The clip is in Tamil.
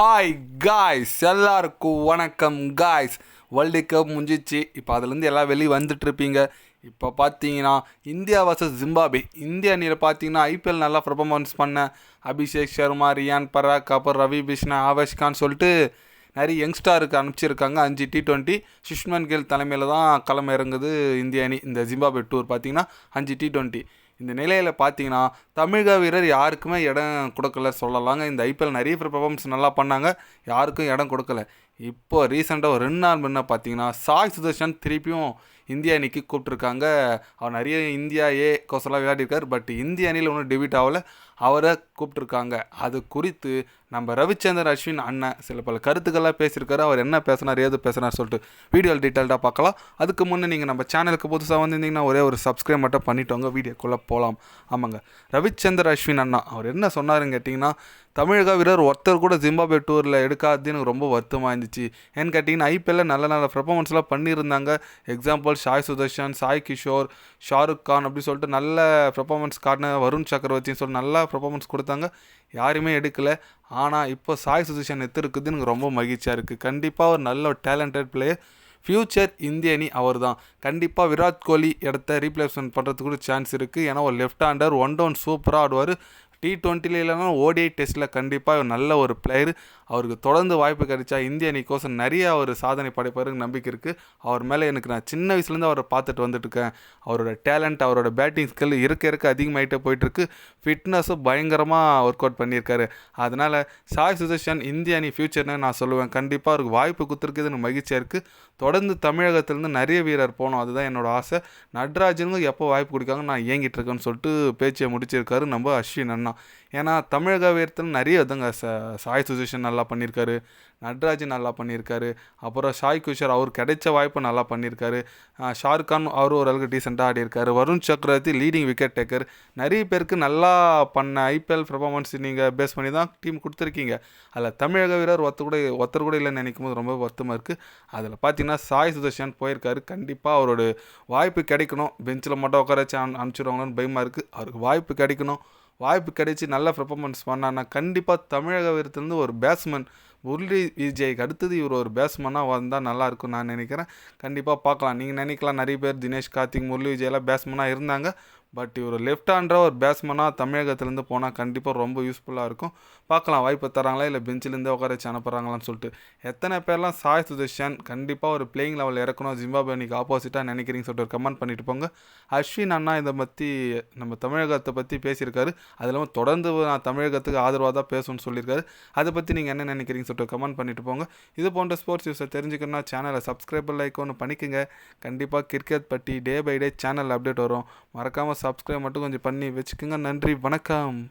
ஹாய் காய்ஸ் எல்லாருக்கும் வணக்கம் காய்ஸ் வேர்ல்டு கப் முடிஞ்சிச்சு. இப்போ அதுலேருந்து எல்லாம் வெளியே வந்துட்டுருப்பீங்க இப்போ பார்த்தீங்கன்னா இந்தியா வர்சஸ் ஜிம்பாபே இந்திய அணியில் பார்த்தீங்கன்னா ஐபிஎல் நல்லா பர்ஃபார்மன்ஸ் பண்ண அபிஷேக் சர்மா ரியான் பராக் அப்புறம் ரவி பிஷ்ணா ஆவேஷ் கான் சொல்லிட்டு நிறைய யங்ஸ்டாருக்கு அனுப்பிச்சிருக்காங்க. அஞ்சு டி டுவெண்ட்டி சுஷ்மன் கில் தலைமையில் தான் களம் இறங்குது இந்திய அணி. இந்த ஜிம்பாபே டூர் பார்த்தீங்கன்னா அஞ்சு டி டுவெண்ட்டி இந்த நிலையில் பார்த்தீங்கன்னா தமிழக வீரர் யாருக்குமே இடம் கொடுக்கல சொல்லலாங்க. இந்த ஐபிஎல் நிறைய பேர் பெர்ஃபார்மன்ஸ் நல்லா பண்ணாங்க. யாருக்கும் இடம் கொடுக்கல. இப்போ ரீசெண்டாக ஒரு ரெண்டு நாள் முன்ன பார்த்தீங்கன்னா சாய் சுதர்ஷன் திருப்பியும் இந்திய அணிக்கு கூப்பிட்ருக்காங்க அவர் நிறைய இந்தியா ஏ கோசலாம் விளையாடிருக்கார். பட் இந்திய அணியில் ஒன்றும் டெபியூட் ஆகல. அவரை கூப்பிட்ருக்காங்க அது குறித்து நம்ம ரவிச்சந்திரன் அஸ்வின் அண்ணன் சில பல கருத்துக்கள்லாம் பேசியிருக்காரு. அவர் என்ன பேசினார் ஏது பேசினார் சொல்லிட்டு வீடியோ டீட்டெயில்டாக பார்க்கலாம். அதுக்கு முன்னே நீங்கள் நம்ம சேனலுக்கு புதுசாக வந்திருந்தீங்கன்னா ஒரே ஒரு சப்ஸ்கிரைப் மட்டும் பண்ணிட்டோங்க. வீடியோக்குள்ளே போகலாம் ஆமாங்க. ரவிச்சந்திர அஸ்வின் அண்ணா அவர் என்ன சொன்னாருன்னு கேட்டிங்கன்னா தமிழக வீரர் ஒருத்தர் கூட ஜிம்பாபே டூரில் எடுக்காதுன்னு ரொம்ப வருத்தமாக இருந்துச்சு. ஏன்னு கேட்டிங்கன்னா ஐபிஎல்ல நல்ல நல்ல பெர்ஃபார்மன்ஸ்லாம் பண்ணியிருந்தாங்க. எக்ஸாம்பிள் சாய் சுதர்ஷன் சாய் கிஷோர் ஷாருக் கான் அப்படி சொல்லிட்டு நல்ல பெர்ஃபார்மன்ஸ் காட்டின வருண் சக்கரவர்த்தின்னு சொல்லிட்டு நல்லா பெர்ஃபார்மன்ஸ் கொடுத்தாங்க. யாருமே எடுக்கலை. ஆனால் இப்போ சாய் சுதர்ஷன் எத்து எனக்கு ரொம்ப மகிழ்ச்சியாக இருக்குது கண்டிப்பாக ஒரு நல்ல ஒரு டேலண்டட் பிளேயர் ஃப்யூச்சர் இந்திய அணி அவர் தான் கண்டிப்பாக விராட் கோலி இடத்த ரீப்ளேஸ்மெண்ட் பண்ணுறதுக்கு கூட சான்ஸ் இருக்குது ஏன்னா ஒரு லெஃப்ட் ஹேண்டர் ஒன் டவுன் சூப்பராக ஆடுவார். டி டுவெண்ட்டில இல்லைனா ஓடிஐ டெஸ்ட்டில் கண்டிப்பாக நல்ல ஒரு பிளேயர் அவருக்கு தொடர்ந்து வாய்ப்பு கிடைச்சா இந்திய அணிக்கோசம் e நிறைய அவர் சாதனை படைப்பாருக்கு நம்பிக்கை இருக்குது அவர் மேலே எனக்கு நான் சின்ன வயசுலேருந்து அவரை பார்த்துட்டு வந்துட்டுருக்கேன் அவரோட டேலண்ட் அவரோட பேட்டிங் ஸ்கில் இருக்க இருக்க அதிகமாகிட்டே போயிட்டுருக்கு ஃபிட்னஸும் பயங்கரமாக ஒர்க் அவுட் பண்ணியிருக்காரு. அதனால் சாய் சுதர்ஷன் இந்திய அணி ஃப்யூச்சர்னு நான் சொல்லுவேன். கண்டிப்பாக அவருக்கு வாய்ப்பு கொடுத்துருக்குதுன்னு மகிழ்ச்சியாக இருக்குது தொடர்ந்து தமிழகத்துலேருந்து நிறைய வீரர் போகணும். அதுதான் என்னோடய ஆசை. நட்ராஜனுக்கும் எப்போ வாய்ப்பு கொடுக்காங்க நான் இயங்கிட்டு இருக்கேன்னு சொல்லிட்டு பேச்சை முடிச்சிருக்காரு நம்ம அஸ்வின் அண்ணா. ஏன்னா தமிழக வீரத்தில் நிறைய இதுங்க. ச சாய் சுஜேஷன் நல்லா பண்ணியிருக்காரு. நட்ராஜன் நல்லா பண்ணியிருக்காரு. அப்புறம் சாய் குஷர் அவர் கிடைச்ச வாய்ப்பு நல்லா பண்ணியிருக்காரு. ஷாருக் கான் அவரும் ஓரளவுக்கு டீசெண்டாக ஆடியிருக்காரு. வருண் சக்கரவர்த்தி லீடிங் விக்கெட் டேக்கர் நிறைய பேருக்கு நல்லா பண்ண ஐபிஎல் பர்ஃபார்மன்ஸ் நீங்கள் பேஸ் பண்ணி தான் டீம் கொடுத்துருக்கீங்க. அதில் தமிழக வீரர் ஒருத்தர் கூட ஒருத்தர் கூட இல்லைன்னு நினைக்கும் போது ரொம்ப வருத்தமாக இருக்குது அதில் பார்த்தீங்கன்னா சாய் சுதர்ஷன் போயிருக்காரு. கண்டிப்பாக அவரோட வாய்ப்பு கிடைக்கணும். பெஞ்சில் மட்டும் உட்கார வச்சு அனு பயமாக இருக்குது அவருக்கு வாய்ப்பு கிடைக்கணும். வாய்ப்பு கிடைச்சி நல்ல பர்ஃபார்மன்ஸ் பண்ணான்னா கண்டிப்பாக தமிழக வீரத்துலேருந்து ஒரு பேட்ஸ்மேன் முரளி விஜய்க்கு அடுத்தது இவர் ஒரு பேட்ஸ்மேனாக வந்தால் நல்லாயிருக்கும் நான் நினைக்கிறேன். கண்டிப்பாக பார்க்கலாம். நீங்கள் நினைக்கலாம் நிறைய பேர் தினேஷ் கார்த்திக் முரளி விஜயெல்லாம் பேட்ஸ்மேனாக இருந்தாங்க. பட் இவர் லெஃப்ட் ஹேண்டராக ஒரு பேட்ஸ்மேனாக தமிழகத்துலேருந்து போனால் கண்டிப்பாக ரொம்ப யூஸ்ஃபுல்லாக இருக்கும். பார்க்கலாம் வாய்ப்பு தராங்களா? இல்லை பெஞ்சிலேருந்து உட்கார வச்சு அனுப்புகிறாங்களான்னு சொல்லிட்டு. எத்தனை பேர்லாம் சாய் சுதர்ஷன் கண்டிப்பாக ஒரு பிளேயிங் லெவல் இறக்கணும் ஜிம்பாபே அன்றைக்கி ஆப்போசிட்டாக நினைக்கிறீங்க சொல்லிட்டு ஒரு கமெண்ட் பண்ணிட்டு போங்க. அஸ்வின் அண்ணா இதை பற்றி நம்ம தமிழகத்தை பற்றி பேசியிருக்காரு. அது இல்லாமல் தொடர்ந்து நான் தமிழகத்துக்கு ஆதரவாக தான் பேசணும்னு சொல்லியிருக்காரு. அதை பற்றி நீங்கள் என்ன நினைக்கிறீங்க சொல்லிட்டு கமெண்ட் பண்ணிட்டு போங்க. இது போன்ற ஸ்போர்ட்ஸ் நியூஸை தெரிஞ்சுக்கணும்னா சேனலை சப்ஸ்கிரைபர் லைக் ஒன்று பண்ணிக்கோங்க. கண்டிப்பாக கிரிக்கெட் பற்றி day by day channel update வரும். மறக்காமல் சப்ஸ்கிரைப் மட்டும் கொஞ்சம் பண்ணி வச்சுக்கோங்க. நன்றி வணக்கம்.